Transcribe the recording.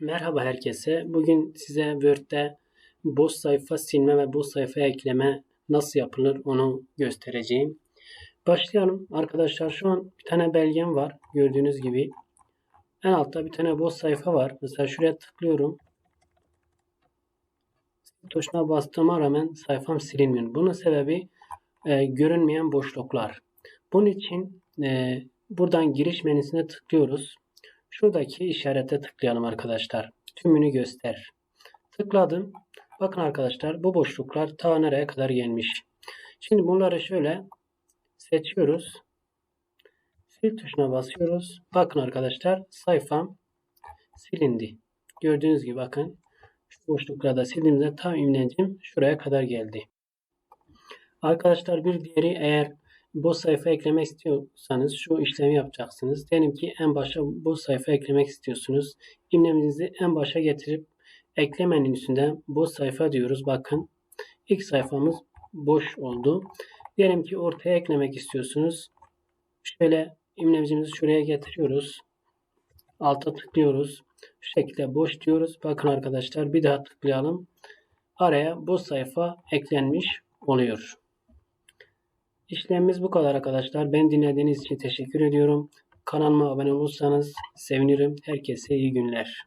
Merhaba herkese. Bugün size Word'de boş sayfa silme ve boş sayfa ekleme nasıl yapılır onu göstereceğim. Başlayalım. Arkadaşlar şu an bir tane belgem var. Gördüğünüz gibi. En altta bir tane boş sayfa var. Mesela şuraya tıklıyorum. Tuşuna bastığıma rağmen sayfam silinmiyor. Bunun sebebi e, görünmeyen boşluklar. Bunun için e, buradan giriş menüsüne tıklıyoruz. Şuradaki işarete tıklayalım arkadaşlar. Tümünü göster. Tıkladım. Bakın arkadaşlar bu boşluklar ta nereye kadar gelmiş. Şimdi bunları şöyle seçiyoruz. Sil tuşuna basıyoruz. Bakın arkadaşlar sayfam silindi. Gördüğünüz gibi bakın. Şu boşluklarda sildiğimizde tam imlencim şuraya kadar geldi. Arkadaşlar bir diğeri eğer bu sayfa eklemek istiyorsanız şu işlemi yapacaksınız. Diyelim ki en başa bu sayfa eklemek istiyorsunuz. İmlemizi en başa getirip eklemenin üstünden bu sayfa diyoruz. Bakın ilk sayfamız boş oldu. Diyelim ki ortaya eklemek istiyorsunuz. Şöyle imlemcimizi şuraya getiriyoruz. Alta tıklıyoruz. Şu şekilde boş diyoruz. Bakın arkadaşlar bir daha tıklayalım. Araya bu sayfa eklenmiş oluyor. İşlemimiz bu kadar arkadaşlar. Ben dinlediğiniz için teşekkür ediyorum. Kanalıma abone olursanız sevinirim. Herkese iyi günler.